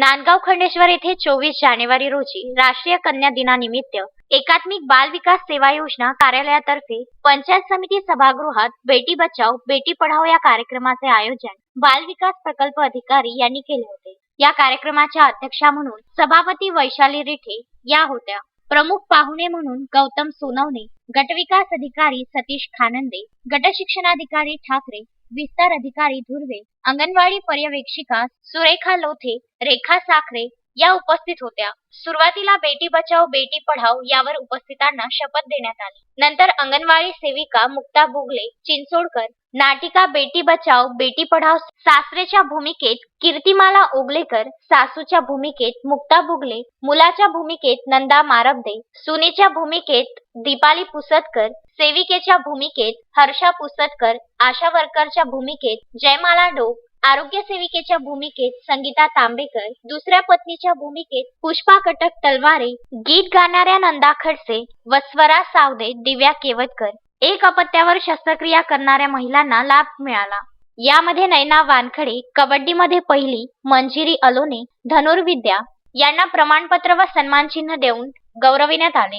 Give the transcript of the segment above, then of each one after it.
नांदगाव खंडेश्वर येथे चोवीस जानेवारी रोजी राष्ट्रीय कन्या दिनानिमित्त एकात्मिक बाल विकास सेवा योजना कार्यालयातर्फे पंचायत समिती सभागृहात बेटी बचाव बेटी पढाओ या कार्यक्रमाचे आयोजन बाल विकास प्रकल्प अधिकारी यांनी केले होते. या कार्यक्रमाच्या अध्यक्षा म्हणून सभापती वैशाली रिठे या होत्या. प्रमुख पाहुणे म्हणून गौतम सोनवणे गटविकास अधिकारी सतीश खानंदे गट शिक्षणाधिकारी ठाकरे विस्तार अधिकारी धुर्वे अंगणवाडी पर्यवेक्षिका सुरेखा लोथे रेखा साखरे या उपस्थित होत्या. सुरुवातीला बेटी बचाओ बेटी पढाओ यावर उपस्थितांना शपथ देण्यात आली. नंतर अंगणवाडी सेविका मुक्ता बुगले चिंचोडकर नाटिका बेटी बचाओ बेटी पढाओ सासरेच्या भूमिकेत कीर्तिमाला ओगलेकर सासूच्या भूमिकेत मुक्ता बुगले मुलाच्या भूमिकेत नंदा मारबदे सुनेच्या भूमिकेत दीपाली पुसतकर सेविकेच्या भूमिकेत हर्षा पुसतकर आशा वर्करच्या भूमिकेत जयमाला डोक आरोग्य सेविकेच्या भूमिकेत संगीता तांबेकर दुसऱ्या पत्नीच्या भूमिकेत पुष्पा कटक तलवारे गीत गाणाऱ्या नंदा खडसे व स्वरा सावदे दिव्या केवटकर एक अपत्यावर शस्त्रक्रिया करणाऱ्या महिलांना लाभ मिळाला. यामध्ये नैना वानखडे कबड्डीमध्ये पहिली मंजिरी अलोने धनुर्विद्या यांना प्रमाणपत्र व सन्मानचिन्ह देऊन गौरविण्यात आले.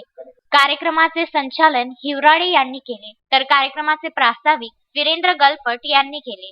कार्यक्रमाचे संचालन हिवराळे यांनी केले. तर कार्यक्रमाचे प्रास्ताविक वीरेंद्र गलपट यांनी केले.